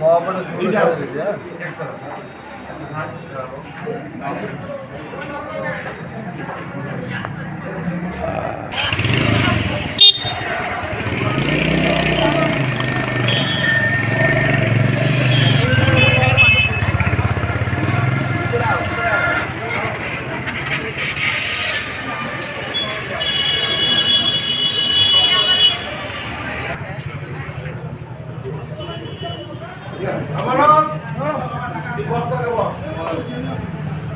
Mobile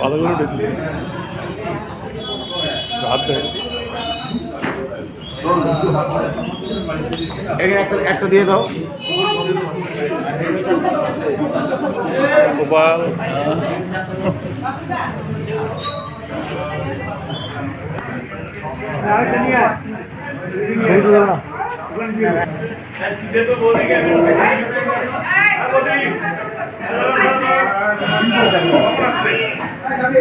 ভালো করে দেখেছি। রাত একটা একটা দিয়ে দাও। গোপাল।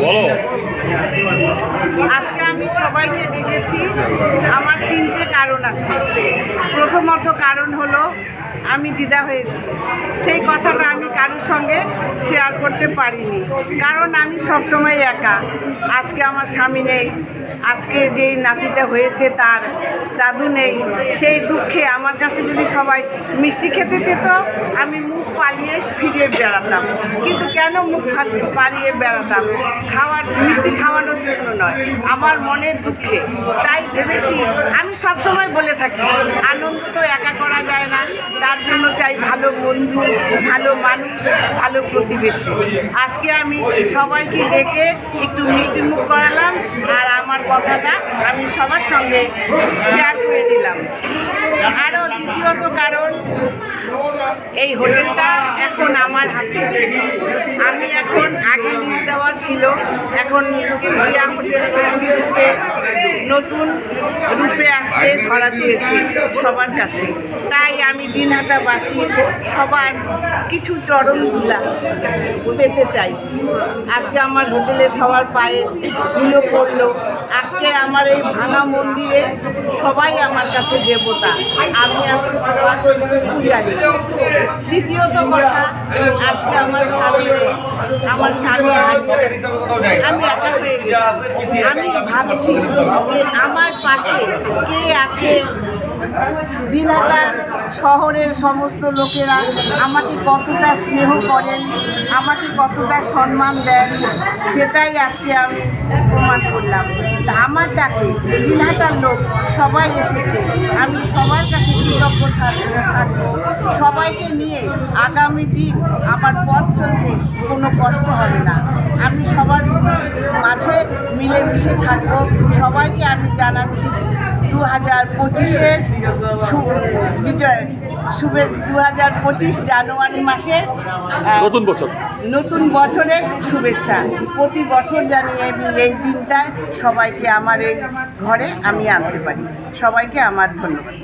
বলো আজকে আমি ডেকেছি আমার তিনটে কারণ আছে। প্রথমত কারণ হলো, আমি দিদা হয়েছি। সেই কথাটা আমি কারোর সঙ্গে শেয়ার করতে পারিনি। কারণ আমি সবসময় একা। আজকে আমার স্বামী নেই। আজকে যেই নাতিটা হয়েছে তার দাদু নেই। সেই দুঃখে আমার কাছে যদি সবাই মিষ্টি খেতে চেত, আমি মুখ পালিয়ে ফিরে বেড়াতাম। কিন্তু কেন মুখ পালিয়ে বেড়াতাম? খাওয়ার, মিষ্টি খাওয়ানোর নয়, আমার মনের দুঃখে। তাই ভেবেছি, আমি সব সময় বলে থাকি, আনন্দ তো একা করা যায় না। তার জন্য চাই ভালো বন্ধু, ভালো মানুষ, ভালো প্রতিবেশী। আজকে আমি সবাইকে ডেকে একটু মিষ্টি মুখ করালাম, আর আমার কথাটা আমি সবার সঙ্গে শেয়ার করে দিলাম। আরও দ্বিতীয়ত কারণ, এই হোটেলটা এখন আমার হাতে। আমি এখন আগে দেওয়া ছিল। এখন নতুন রূপে আজকে ধরা দিয়েছি সবার কাছে। তাই আমি দিনহাটাবাসী সবার কিছু চরণ ধুলা পেতে চাই। আজকে আমার হোটেলে সবার পায়ে ধুলো পড়ল। আজকে আমার এই ভাঙা মন্দিরে সবাই আমার কাছে দেবতা। আমি আজকে সবার দ্বিতীয়ত কথা, আজকে আমার স্বামী আমার স্বামী আমি ভাবছি যে আমার পাশে কে আছে দিনহাটার শহরের সমস্ত লোকেরা আমাকে কতটা স্নেহ করেন, আমাকে কতটা সম্মান দেন, সেটাই আজকে আমি প্রমাণ করলাম। আমার ডাকে দিনহাটার লোক সবাই এসেছে, আমি সবার কাছে কৃতজ্ঞ থাক- থাকব। সবাইকে নিয়ে আগামী দিন আমার পথ চলতে কোনো কষ্ট হবে না। আমি সবার মাঝে মিলেমিশে থাকব, সবাইকে আমি জানাচ্ছি। দু হাজার পঁচিশের বিজয় শুভে দু হাজার পঁচিশ জানুয়ারি মাসে নতুন বছর। নতুন বছরের শুভেচ্ছা। প্রতি বছর জানি আমি এই দিনটায় সবাইকে আমার এই ঘরে আমি আনতে পারি। সবাইকে আমার ধন্যবাদ।